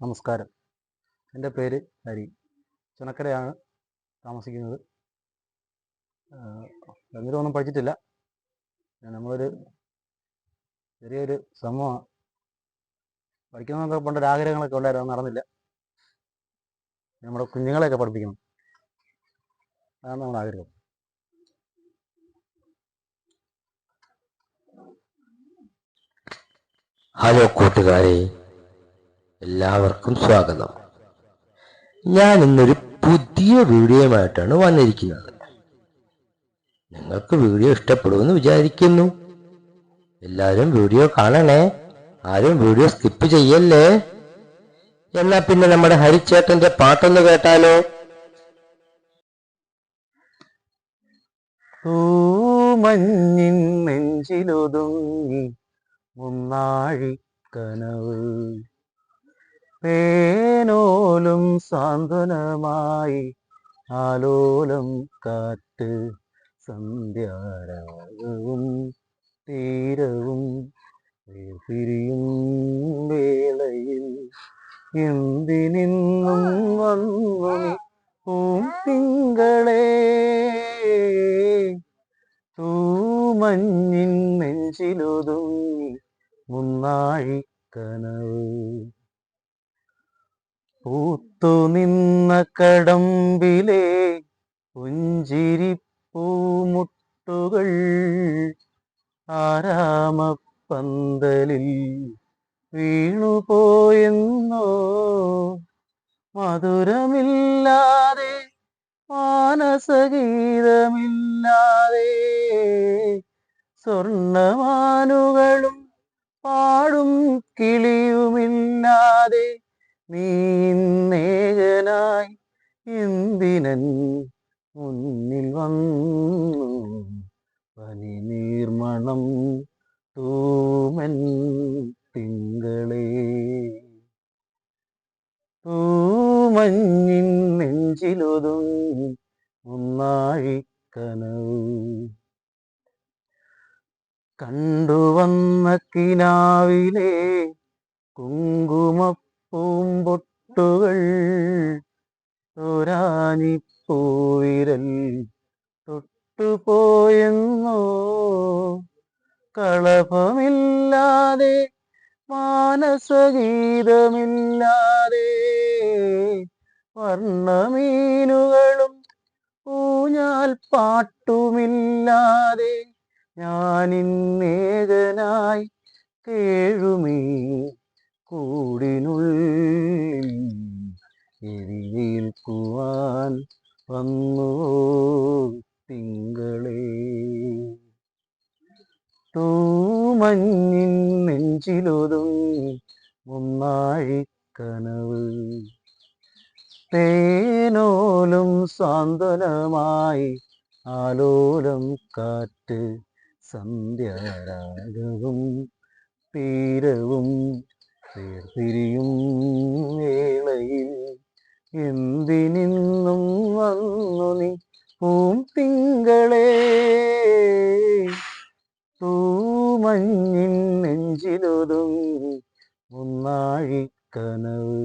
നമസ്കാരം. എന്റെ പേര് ഹരി. ചുനക്കരയാണ് താമസിക്കുന്നത്. എന്നിട്ട് ഒന്നും പഠിച്ചിട്ടില്ല. നമ്മളൊരു ചെറിയൊരു ശ്രമമാണ് പഠിക്കണമെന്നൊക്കെ പണ്ട് ആഗ്രഹങ്ങളൊക്കെ ഉണ്ടായിരുന്നു. നടന്നില്ല. നമ്മുടെ കുഞ്ഞുങ്ങളെയൊക്കെ പഠിപ്പിക്കണം. അതാണ് നമ്മുടെ ആഗ്രഹം. ഹലോ കൂട്ടുകാരെ. എല്ലാവർക്കും സ്വാഗതം. ഞാൻ ഇന്നൊരു പുതിയ വീഡിയോയുമായിട്ടാണ് വന്നിരിക്കുന്നത്. നിങ്ങൾക്ക് വീഡിയോ ഇഷ്ടപ്പെടുമെന്ന് വിചാരിക്കുന്നു. എല്ലാവരും വീഡിയോ കാണണേ. ആരും വീഡിയോ സ്കിപ്പ് ചെയ്യല്ലേ? എന്നാ പിന്നെ നമ്മുടെ ഹരിച്ചേട്ടന്റെ പാട്ടൊന്ന് കേട്ടാലോ? മഞ്ഞിൻ നെഞ്ചിലൊതുങ്ങി മുന്നാഴി കനവ് പേനോലും സാന്ത്വനമായി ആലോലം കാറ്റ് സന്ധ്യാരാഗവും തീരവും പിരിയും വേളയിൽ എന്തിനിന്നും വന്നു പൂം തിങ്കളേ തൂമഞ്ഞിൻ നെഞ്ചിലൊതുങ്ങി മുന്നാഴി കനവ് പൂത്തു നിന്ന കടമ്പിലെ പുഞ്ചിരി പൂമുട്ടുകൾ ആരാമപ്പന്തലിൽ വീണുപോയെന്നോ മധുരമില്ലാതെ മാനസഗീതമില്ലാതെ സ്വർണമാനുകളും പാടും കിളിയുമില്ലാതെ നീന്നേകനായി എന്തിനൻ മുന്നിൽ വന്നു? പനി നീർമണം തൂമൻ തിങ്കളേ. തൂമഞ്ഞിൻ നെഞ്ചിലൊതുങ്ങി ഒന്നാഴിക്കനവ് കണ്ടുവന്ന കിനാവിലെ കുങ്കുമപ്പൂമ്പൊട്ടുകൾ പൂവിരൽ തൊട്ടുപോയെന്നോ കളഭമില്ലാതെ മാനസഗീതമില്ലാതെ വർണമീനുകളും ഊഞ്ഞാൽ പാട്ടുമില്ലാതെ ഞാനിന്നേകനായി കേഴുമീ കൂടിനുള്ളിൽ എഴുന്നേൽക്കുവാൻ വന്നു തിങ്കളേ തൂമഞ്ഞിൻ നെഞ്ചിലൊതുങ്ങി മുന്നാഴിക്കനവ് തേനോലും സാന്ത്വനമായി ആലോലം കാറ്റ് സന്ധ്യാരാഗവും തീരവും വേർപിരിയും വേളയിൽ എന്തിനിന്നും വന്നു നീ പൂം തിങ്കളേ തൂമഞ്ഞിൻ നെഞ്ചിലൊതുങ്ങി ഒന്നാഴി കനവ്